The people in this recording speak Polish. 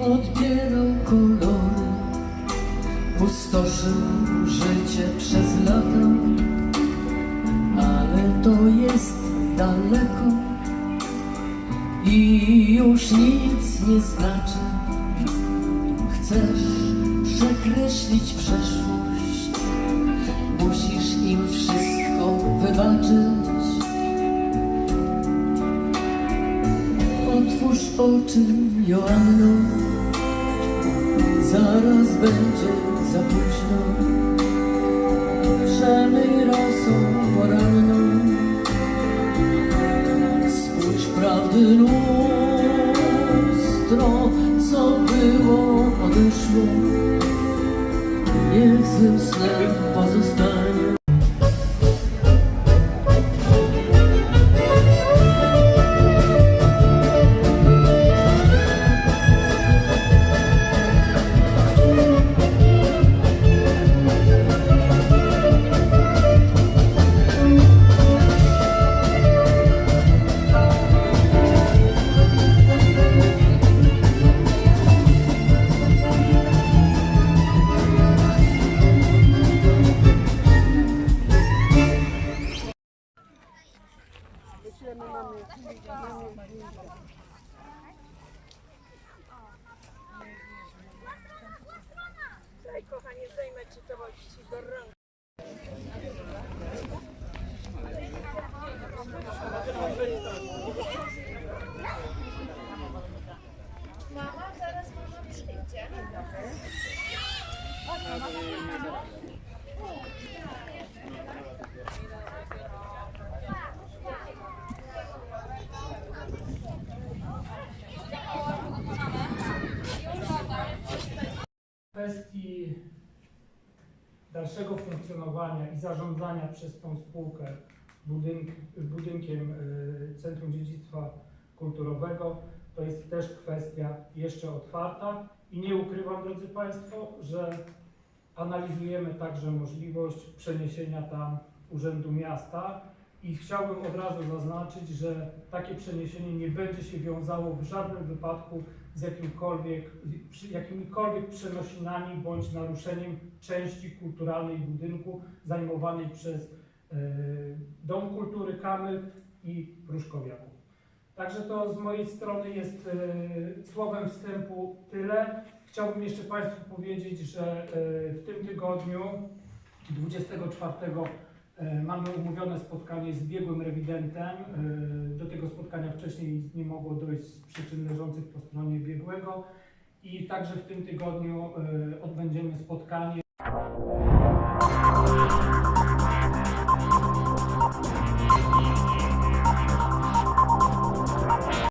Odbierał kolory, pustoszył życie przez lata, ale to jest daleko i już nic nie znaczy. Chcesz przekreślić przeszłość, wybaczyć. Otwórz oczy, Joanno, zaraz będzie za późno. Przemyj rosą poranną, spójrz prawdy lustro, co było, odeszło. Niech złym snem pozostanie. Daj kochanie, zdejmę ci to ci do rąk. Mama zaraz może przyjdzie. kwestii dalszego funkcjonowania i zarządzania przez tą spółkę budynk, budynkiem y, Centrum Dziedzictwa Kulturowego to jest też kwestia jeszcze otwarta. I nie ukrywam, drodzy Państwo, że analizujemy także możliwość przeniesienia tam Urzędu Miasta i chciałbym od razu zaznaczyć, że takie przeniesienie nie będzie się wiązało w żadnym wypadku z jakimkolwiek, jakimikolwiek przenosinami bądź naruszeniem części kulturalnej budynku zajmowanej przez e, Dom Kultury Kamyk i Pruszkowiaków. Także to z mojej strony jest e, słowem wstępu tyle. Chciałbym jeszcze Państwu powiedzieć, że e, w tym tygodniu 24 e, mamy umówione spotkanie z biegłym rewidentem. E, Do tego spotkania wcześniej nie mogło dojść z przyczyn leżących po stronie biegłego. I także w tym tygodniu e, odbędziemy spotkanie